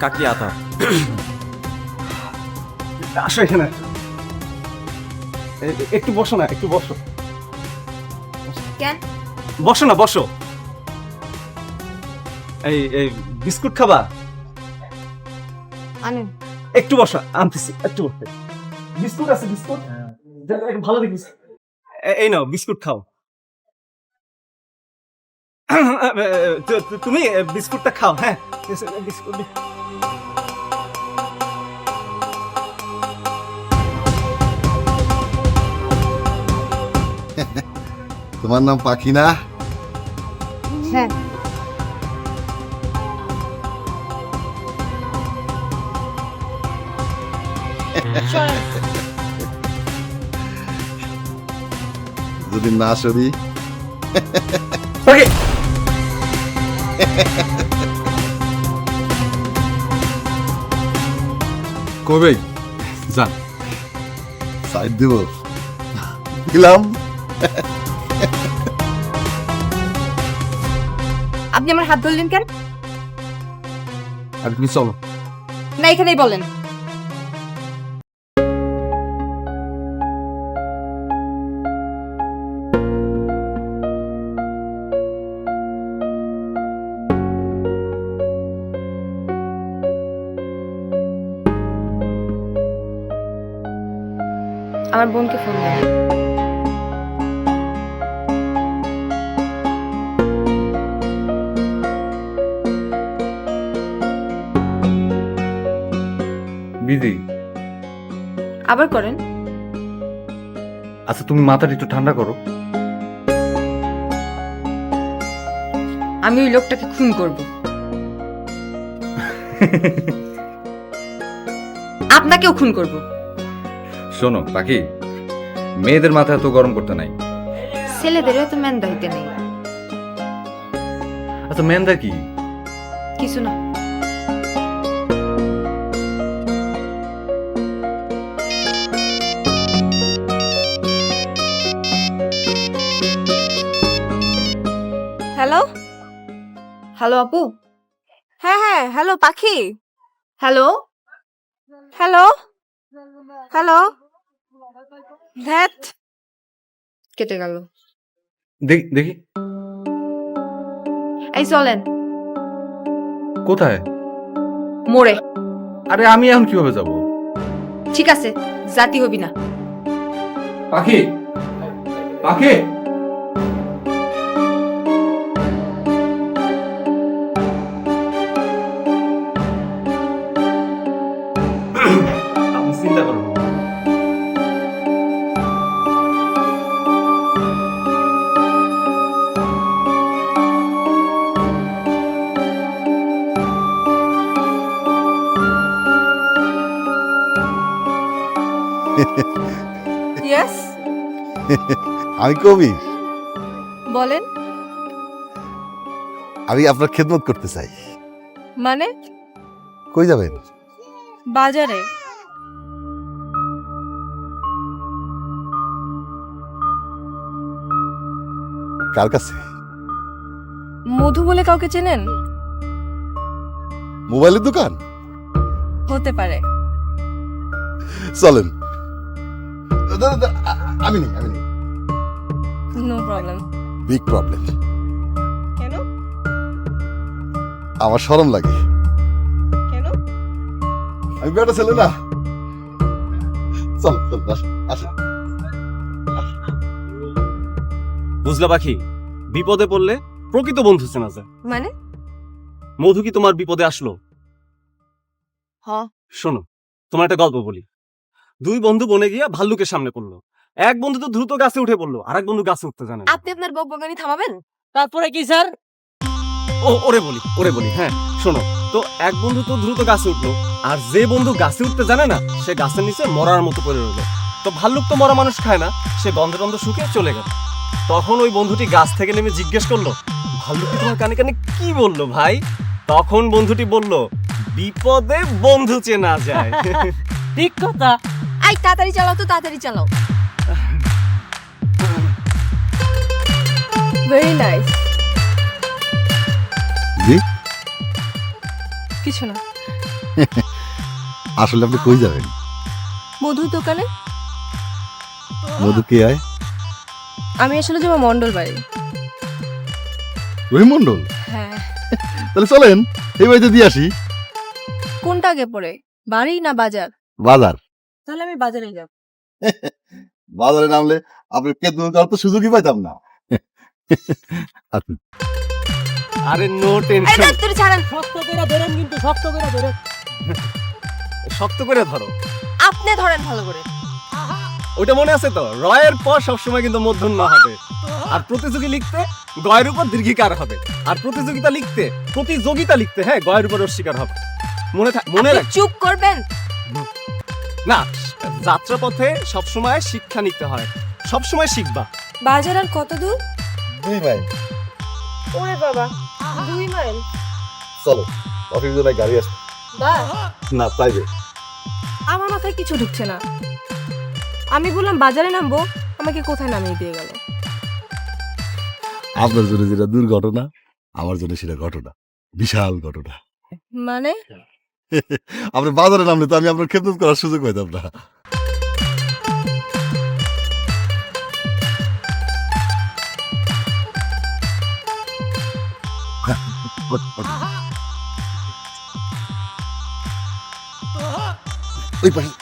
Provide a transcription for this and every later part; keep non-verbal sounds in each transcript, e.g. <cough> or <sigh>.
কাকি আতা। আসো এখানে। একটু বসো না একটু বসো। কেন? বসো না বসো। এই এই বিস্কুট খাবা? আনেন একটু বসো আনতেছি একটু বসো। বিস্কুট আছে বিস্কুট? ভালো দেখি। এ- এই নাও বিস্কুট খাও। <clears throat> তুমি বিস্কুটটা খাও হ্যাঁ। বিস্কুট <laughs> তোমার নাম পাখি না হ্যাঁ। যদি না সরি। ওকে <laughs> কবে? যান সাইড দিব। দিলাম। আপনি আমার হাত ধরলেন কেন? আর তুমি চলো। না এখানেই বলেন। আমার বোনকে ফোন দেন বিজি আবার করেন। আচ্ছা তুমি মাথাটা একটু ঠান্ডা করো। আমি ওই লোকটাকে খুন করব। <laughs> আপনাকেও খুন করব। শোনো পাখি মেয়েদের মাথা এত গরম করতে নাই। ছেলেদেরও এত ম্যান্দা হইতে নেই। আচ্ছা মেন্দা কি? কিছু না। হ্যালো? হ্যালো আপু? হ্যাঁ হ্যাঁ হ্যালো পাখি। হ্যালো? হ্যালো? হ্যালো? ধ্যাত কেটে গেল। দেখি দেখি। এই চলেন। কোথায়? মোড়ে। আরে আমি এখন কীভাবে যাব? ঠিক আছে জাতি হবি না। পাখি! পাখি! আমি কবি। বলেন। আমি আপনার খেদমত করতে চাই। মানে? কই যাবেন? বাজারে। কার কাছে? মধু বলে কাউকে চেনেন? মোবাইলের দোকান? হতে পারে। চলেন। আমি নেই আমি নেই। নো প্রবলেম বিগ প্রবলেম কেন আমার শরম লাগে। কেন আমি বেটা ছেলে না। চল চল আসো বুঝলা পাখি বিপদে পড়লে প্রকৃত বন্ধু চেনা যায়। মানে? মধু কি তোমার বিপদে আসলো? শোনো তোমার একটা গল্প বলি। দুই বন্ধু বনে গিয়া ভাল্লুকের সামনে পড়ল। এক বন্ধু তো দ্রুত গাছে উঠে পড়ল আর এক বন্ধু গাছে উঠতে জানে না। আপনি আপনার বকবকানি থামাবেন? তারপরে কি স্যার? ও ওরে বলি ওরে বলি হ্যাঁ শোনো তো এক বন্ধু তো দ্রুত গাছে উঠল আর যে বন্ধু গাছে উঠতে জানে না সে গাছের নিচে মরার মতো পড়ে রইল। তো ভাল্লুক তো মরা মানুষ খায় না সে গন্ধ গন্ধ শুকিয়ে চলে গেল। তখন ওই বন্ধুটি গাছ থেকে নেমে জিজ্ঞেস করল ভাল্লুকটি তোমার কানে কানে কি বলল ভাই? তখন বন্ধুটি বলল বিপদে বন্ধু চেনা যায়। <laughs> ঠিক কথা। আই তাড়াতাড়ি চালাও তো তাড়াতাড়ি চালাও। ভেরি নাইস জি? কিছু না। আসলে আপনি কই যাবেন? মধুর দোকানে। মধু কে আয়? আমি আসলে যাব মন্ডল বাড়ি। রহিম মন্ডল হ্যাঁ। তাহলে চলেন এই বাড়িতে দিয়ে আসি। কোনটা আগে পড়ে? বাড়ি না বাজার? বাজার। তাহলে আমি বাজারে যাব। বাজারে নামলে আপনি কেতন করার তো সুযোগই পাইতাম না। আরে নো টেনশন ছাড়েন। শক্ত করে ধরেন কিন্তু শক্ত করে ধরেন শক্ত করে ধরো। আপনি ধরেন ভালো করে। ওইটা মনে আছে তো? রয়ের পর সবসময় কিন্তু মূর্ধন্য হবে। আর প্রতিযোগী লিখতে গয়ের উপর দীর্ঘিকার হবে। আর প্রতিযোগিতা লিখতে প্রতিযোগিতা লিখতে হ্যাঁ গয়ের উপর অস্বীকার হবে। মনে থাক মনে রাখ চুপ করবেন। না যাত্রাপথে সবসময় শিক্ষা নিতে হয়। সবসময় শিখবা। বাজার আর কত দূর দুই ভাই ওরে বাবা দুই মাইল? চলো অফিস জন্য গাড়ি বাস না প্রাইভেট আমার মাথায় কিছু ঢুকছে না। আমি বললাম বাজারে নামবো আমাকে কোথায় নামিয়ে দিয়ে গেল? আপনার জন্য যেটা দুর্ঘটনা আমার জন্য সেটা ঘটনা। বিশাল ঘটনা। মানে? <laughs> আপনি বাজারে নামলে তো আমি আপনার খেদমত করার সুযোগ পাইতাম না। ওই পাশে।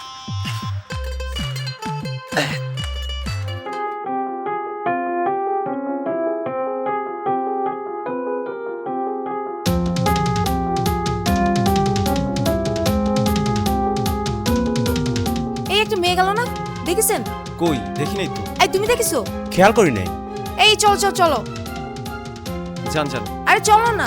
এই একটা মেয়ে গেল না? দেখেছেন? কই? দেখি নাই তো। এই তুমি দেখেছ? খেয়াল করি নাই। এই চলো চলো চলো। জান জান আরে চলো না।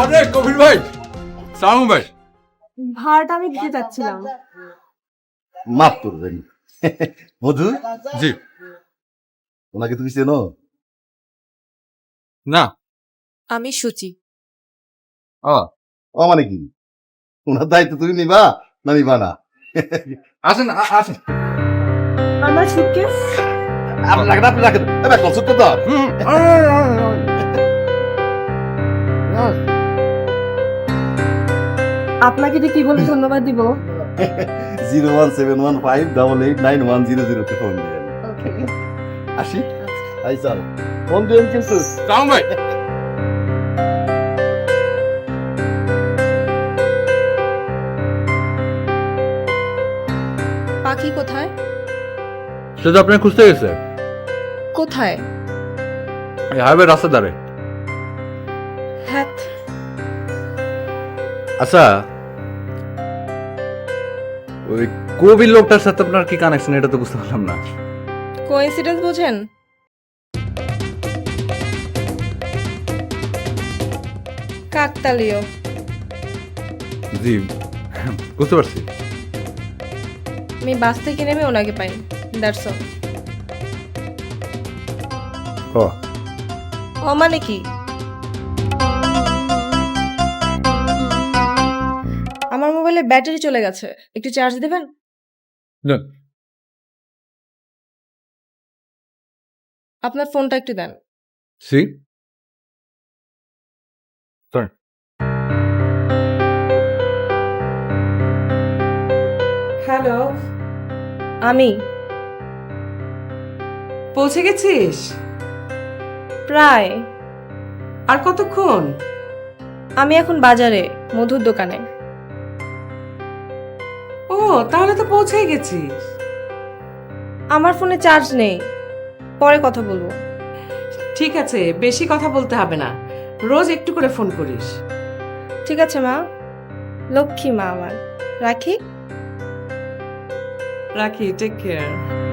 আরে কবির ভাই সালাম ভাই। ভাড়াটা আমি দিতে যাচ্ছিলাম। মাফ করবেন। মধু? জি। ওনাকে তুমি চেনো? না। আমি সুচি। ও। ও মানে কি? ওনার দায়িত্ব তুমি নিবা? না নিবা না আসেন। আসেন আমার সুটকেস আপনি রাখেন আপনি রাখেন। এবার কনসার্ট করতে আপনাকে যে কি বলে ধন্যবাদ দিব? Zero one seven one five double eight nine one zero জিরোতে ফোন দিলেন আসি। আই স্যার ফোন কিন্তু। ভাই সে তো আপনার খুঁজতে গেছে। কোথায়? এই হাইওয়ে রাস্তা ধারে। হ্যাঁ আচ্ছা ওই কবির লোকটার সাথে আপনার কি কানেকশন এটা তো বুঝতে পারলাম না। কোইন্সিডেন্স বোঝেন? কাকতালীয়। জি বুঝতে পারছি। আমি বাস থেকে নেমে ওনাকে পাই। দ্যাটস অল ও ও মানে কি? আমার মোবাইলে ব্যাটারি চলে গেছে। একটু চার্জ দেবেন। আপনার ফোনটা একটু দেন। সি? হ্যালো। আমি। পৌঁছে গেছিস? প্রায়। আর কতক্ষণ? আমি এখন বাজারে মধুর দোকানে। ও তাহলে তো পৌঁছেই গেছিস। আমার ফোনে চার্জ নেই। পরে কথা বলব। ঠিক আছে বেশি কথা বলতে হবে না। রোজ একটু করে ফোন করিস। ঠিক আছে মা। লক্ষ্মী মা আমার। রাখি? রাখি টেক কেয়ার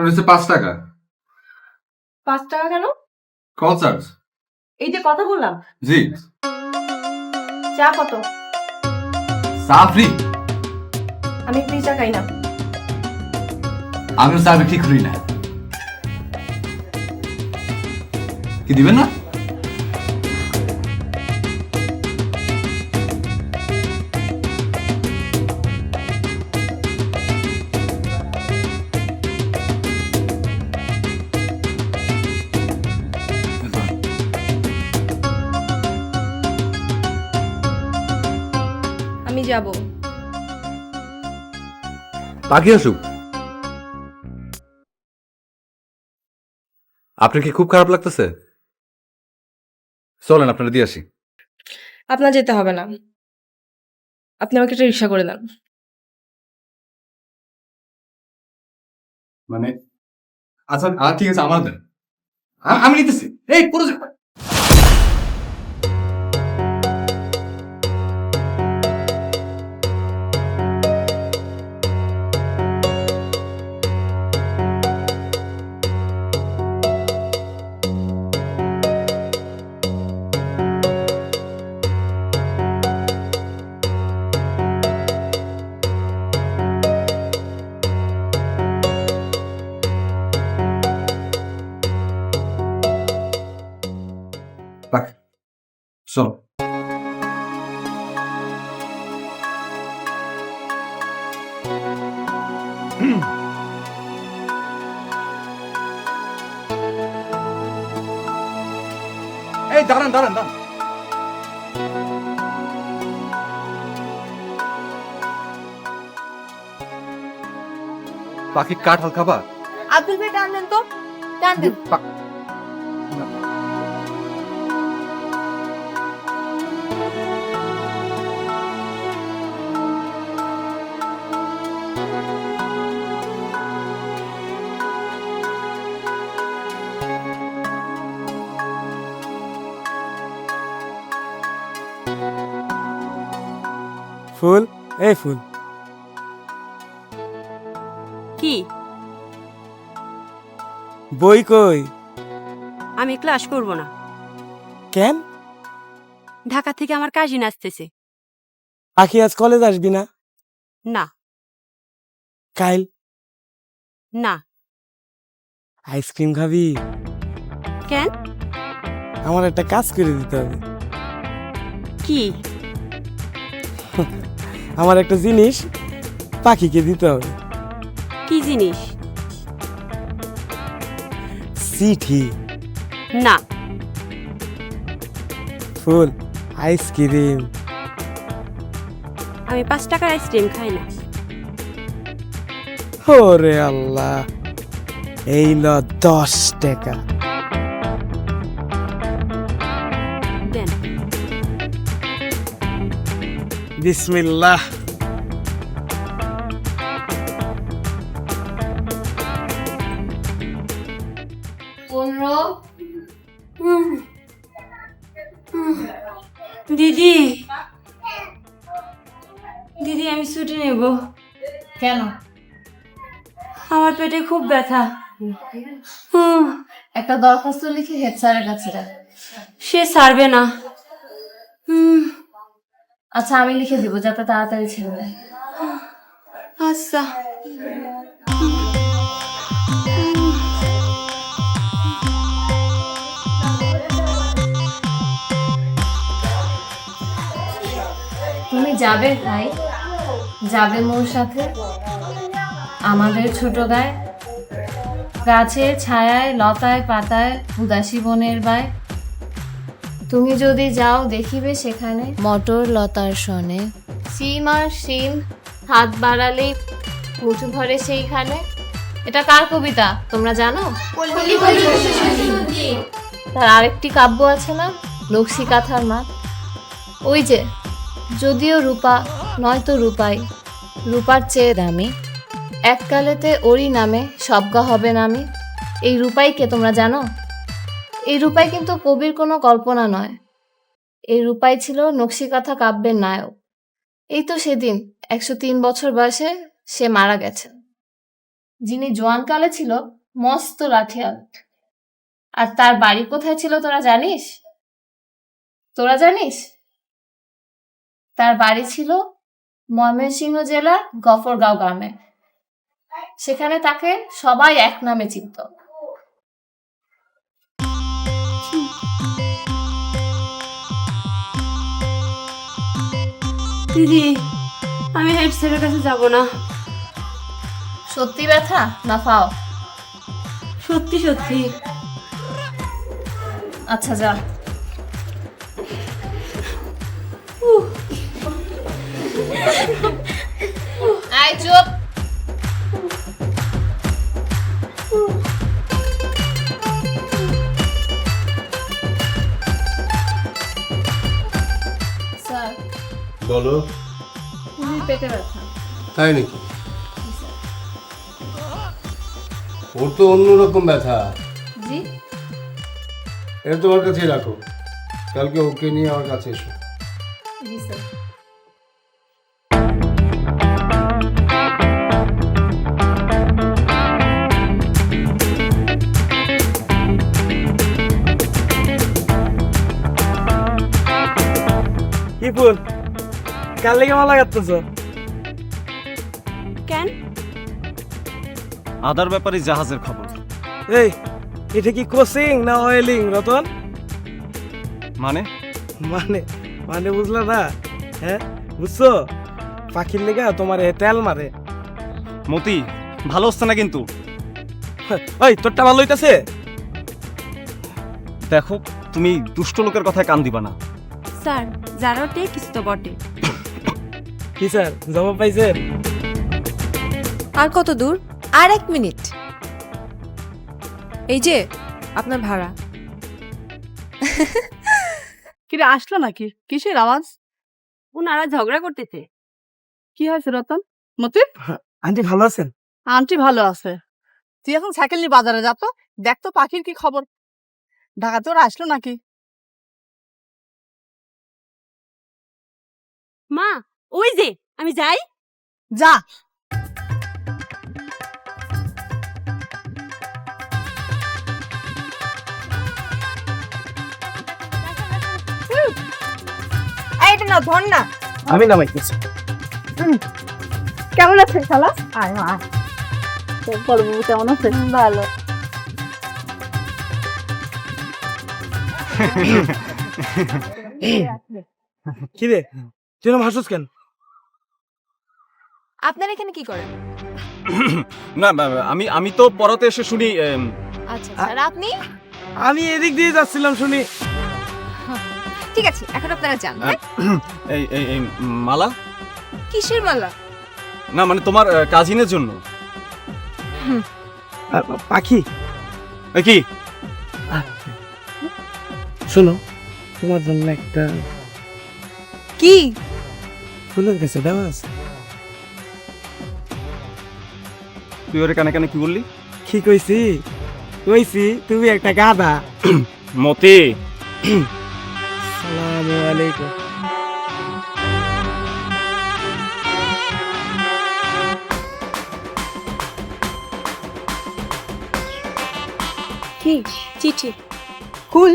আপনার হচ্ছে পাঁচ টাকা। পাঁচ টাকা কেন? কল চার্জ এই যে কথা বললাম। জি। চা কত? চা ফ্রি আমি ফ্রি চা খাই না। আমি চা বিক্রি করি না। কি দিবেন না? যাব। পাখি আসুক। আপনার কি খুব খারাপ লাগতেছে? চলেন আপনারা দিয়ে আসি। আপনার যেতে হবে না। আপনি আমাকে একটা রিক্সা করে দেন। মানে আচ্ছা ঠিক আছে আমার দেন। আমি নিতেছি। এই পুরো চলো এই দাঁড়ান দাঁড়ান দাঁড়ান পাখি কাঠ হাল খাবা? আব্দুল ভাই টান দেন তো। টান দেন। এই ফুল। কি? বই কই? আমি ক্লাস করব না। কেন? ঢাকা থেকে আমার কাজিন আসতেছে। আখি আজ কলেজ আসবি না? না। কাইল। না। আইসক্রিম খাবি? কেন? আমার একটা কাজ করে দিতে হবে। কি? <laughs> আমার একটা জিনিস পাখিকে দিতে হবে। কি জিনিস? চিঠি। না। ফুল আইসক্রিম। আমি পাঁচ টাকার আইসক্রিম খাই না। ওরে আল্লাহ এই ল দশ টাকা। বিসমিল্লাহ। পনেরো। দিদি। দিদি আমি ছুটি নেব। কেন? আমার পেটে খুব ব্যথা। হুম, একটা দরখাস্ত লিখে হেড স্যারের কাছে সে সারবে না। হুম, আচ্ছা আমি লিখে দিব যাতে তাড়াতাড়ি ছেড়ে দেয়। আচ্ছা। তুমি যাবে ভাই? যাবে মোর সাথে? আমাদের ছোট গায়ে। গাছের ছায়ায় লতায় পাতায় উদাসী বনের বায়। তুমি যদি যাও দেখিবে সেখানে মটর লতার সনে। সিম আর সিম হাত বাড়ালে মুঠো ধরে সেইখানে। এটা কার কবিতা? তোমরা জানো? তার আরেকটি কাব্য আছে না? নকশি কাঁথার মা ওই যে যদিও রূপা নয়তো রূপাই। রূপার চেয়ে দামি। এককালেতে ওরই নামে সবগা হবে নামি। এই রূপাইকে তোমরা জানো? এই রূপাই কিন্তু কবির কোনো কল্পনা নয়। এই রূপাই ছিল নকশিকাথা কাব্যের নায়ক। এই তো সেদিন, একশো তিন বছর বয়সে সে মারা গেছে। যিনি জোয়ানকালে ছিল মস্ত লাঠিয়াল। আর তার বাড়ি কোথায় ছিল তোরা জানিস? তোরা জানিস? তার বাড়ি ছিল ময়মনসিংহ জেলার গফরগাঁও গ্রামে। সেখানে তাকে সবাই এক নামে চিনত। দিদি আমি হেড স্যারের কাছে যাব না। সত্যি ব্যথা? না ফাও সত্যি সত্যি। আচ্ছা যা। আয় চুপ। বলো। খুবই পেটে ব্যথা। তাই নাকি? ওর তো অন্যরকম ব্যথা। জি। এটা তোমার কাছেই রাখো। কালকে ওকে নিয়ে আমার কাছে এসো। জি স্যার। কি ফুল? কার লেগে মালা কাটতেছ? কেন? আদার ব্যাপারে জাহাজের খবর। এই এটা কি কোচিং না অয়েলিং রতন? মানে? মানে মানে বুঝলা না? হ্যাঁ বুঝছ? পাখির লেগা তোমার তেল মারে। মতি ভালো হচ্ছে না কিন্তু? ওই তোরটা ভালো হইতাছে? দেখো তুমি দুষ্ট লোকের কথায় কান দিবা না। স্যার যারোটে কিছু তো বটে। কি স্যার জবাব পাইছেন? আর কত দূর? আর এক মিনিট। এই যে আপনার ভাড়া। কিরে আসলো নাকি? কিসের আওয়াজ? ওনারা ঝগড়া করতেছে। কি হয়েছে রতন? মতি আন্টি ভালো আছেন? আন্টি ভালো আছে। তুই এখন সাইকেল নিয়ে বাজারে যা তো দেখ তো পাখির কি খবর। ঢাকাতে ওরা আসলো নাকি? মা ওই যে আমি যাই। যা। না ধর না। আমি নামাইতেছি কেমন আয় মা বড় বাবু কেমন ভালো। কি রে? তুই হাসুস কেন? আপনার এখানে কি করেন? না আমি আমি তো পড়াতে এসে শুনি এম, আচ্ছা স্যার আপনি? আমি এদিক দিয়ে যাচ্ছিলাম শুনি। ঠিক আছে এখন আপনারা যান হ্যাঁ? এই এই এই মালা? কিসের মালা? না মানে তোমার কাজিনের জন্য। আ, পাখি। এ কি? শোনো তোমার জন্য একটা কি? ফুলের কাছে দেওয়া আছে। তুই ওরে কানে কানে কি বললি? কি কইছি? কইছি তুমি একটা গাধা। <clears throat> মতি। সালামু আলাইকুম। কি চিঠি? কুল?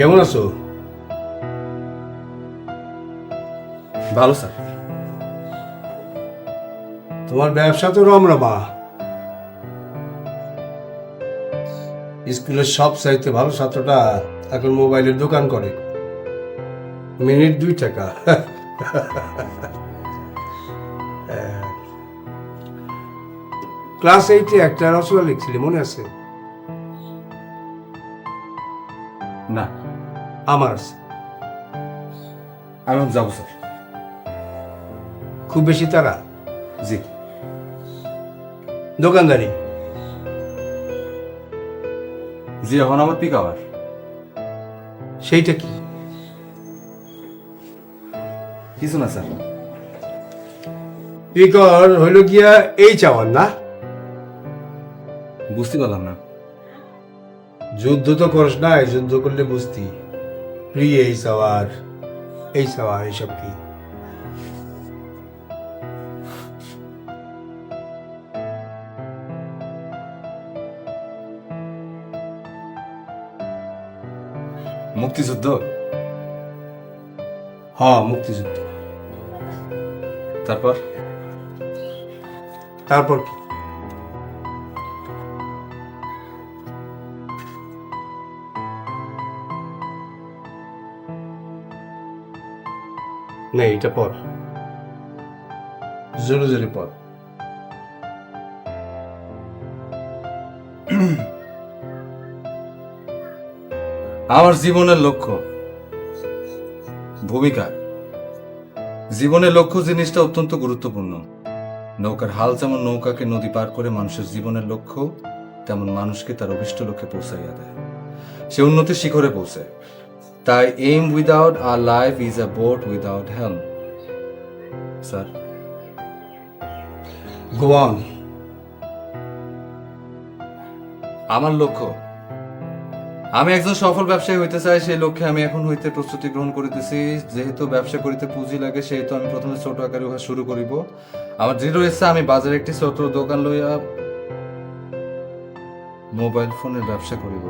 কেমন আছো? ভালো স্যার। তোমার ব্যবসা তো রমরমা। স্কুলের সব চাইতে ভালো ছাত্রটা এখন মোবাইলের দোকান করে। মিনিট দুই টাকা। <laughs> ক্লাস এইটে একটা রচনা লিখছিলি মনে আছে? আমার আছে। আমি যাব স্যার। খুব বেশি তারা জি। দোকানদারি জি এখন আমার পিক আওয়ার সেইটা কি? কিছু না স্যার। পিকর হইল গিয়া এই চাওয়ার না? বুঝতে পারলাম না। যুদ্ধ তো করস না যুদ্ধ করলে বুঝতি। প্রিয় এই সাওয়ার এই সাওয়ার এইসব কি মুক্তিযুদ্ধ হ মুক্তিযুদ্ধ তারপর তারপর কি না এটা পর। জোরে পর। আমার জীবনের লক্ষ্য, ভূমিকা। জীবনের লক্ষ্য জিনিসটা অত্যন্ত গুরুত্বপূর্ণ। নৌকার হাল যেমন নৌকাকে নদী পার করে মানুষের জীবনের লক্ষ্য, তেমন মানুষকে তার অভিষ্ট লক্ষ্যে পৌঁছাইয়া দেয়। সে উন্নতির শিখরে পৌঁছে তাই aim without R life is a boat without helm sir go on আমার লক্ষ্য আমি একজন সফল ব্যবসায়ী হইতে চাই সেই লক্ষ্যে আমি এখন হইতে প্রস্তুতি গ্রহণ করিতেছি। যেহেতু ব্যবসা করিতে পুঁজি লাগে সেহেতু আমি প্রথমে ছোট আকারে উহা শুরু করিব। আমার দৃঢ় ইচ্ছা আমি বাজারে একটি ছোট দোকান লইয়া মোবাইল ফোনের ব্যবসা করিব।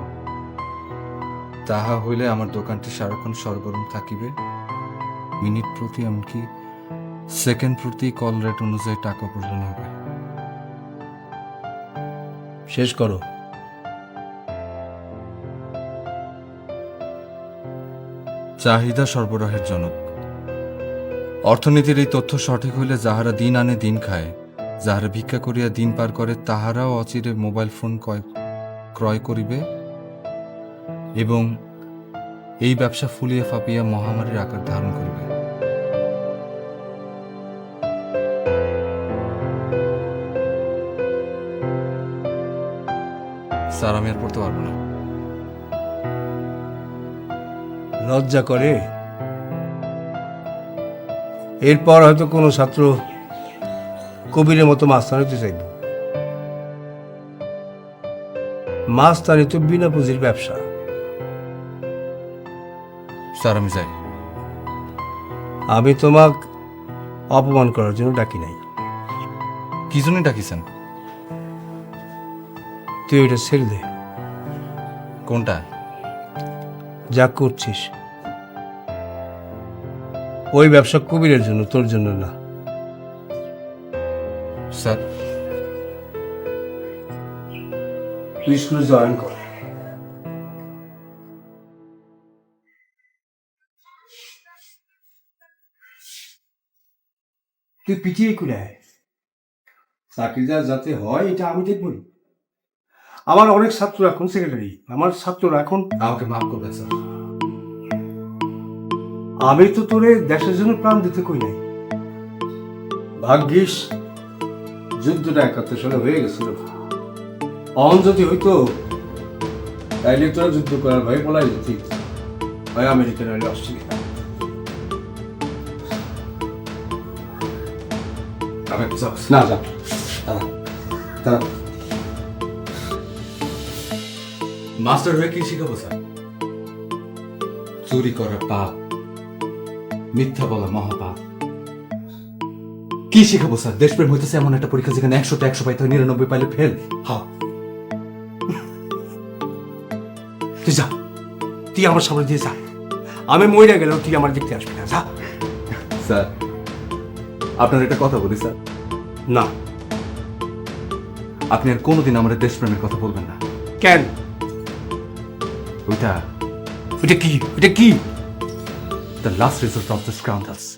তাহা হইলে আমার দোকানটি সারাক্ষণ সরগরম থাকিবে। মিনিট প্রতি এমনকি সেকেন্ড প্রতি কল রেট অনুযায়ী টাকা প্রদান হবে। শেষ করো। চাহিদা সরবরাহের জনক। অর্থনীতির এই তথ্য সঠিক হইলে যাহারা দিন আনে দিন খায়, যাহারা ভিক্ষা করিয়া দিন পার করে, তাহারাও অচিরে মোবাইল ফোন ক্রয় ক্রয় করিবে। এবং এই ব্যবসা ফুলিয়ে ফাঁপিয়া মহামারীর আকার ধারণ করিবে। স্যার, আমি আর পড়তে পারব না। লজ্জা করে? এরপর হয়তো কোনো ছাত্র কবিরের মতো মাস্টার হতে চাইব। মাস্টারি তো বিনা পুঁজির ব্যবসা। স্যার আমি যাই আমি তোমাক অপমান করার জন্য ডাকি নাই। কি জন্যই ডাকিছেন? তুই ওইটা ছেড়ে দে। কোনটা? যা করছিস। ওই ব্যবসা কবিরের জন্য তোর জন্য না। স্যার। তুই স্কুলে জয়েন কর। তুই পিটিয়ে করে আয়। চাকরিটা যাতে হয় এটা আমি দেখবই। আমার অনেক ছাত্র এখন সেক্রেটারি আমার ছাত্ররা এখন আমাকে মাফ করবেন স্যার। আমি তো তোরে দেশের জন্য প্রাণ দিতে কই নাই। ভাগ্যিস যুদ্ধটা একাত্তর সালে হয়ে গেছিল। অহন যদি হইতো তাইলে তোরা যুদ্ধ করার ভয় বলাই যেতি হয় আমেরিকা নইলে অস্ট্রেলিয়া। আমি একটু যাব। না যা তারা মাস্টার হয়ে কি শিখাবো স্যার চুরি করা পাপ মিথ্যা বলা মহাপাপ কি শিখাবো স্যার দেশপ্রেম হইতেছে এমন একটা পরীক্ষা যেখানে একশোটা একশো পাইতে হয় নিরানব্বই পাইলে ফেল হ্যাঁ তুই যা তুই আমার সামনে দিয়ে যা আমি মরে গেলেও তুই আমার দেখতে আসবি না যা স্যার আপনার একটা কথা বলি স্যার। না। আপনি আর কোনোদিন আমার দেশপ্রেমের কথা বলবেন না। কেন? ওইটা ওইটা কি? ওইটা কি? The last resort of the scoundrels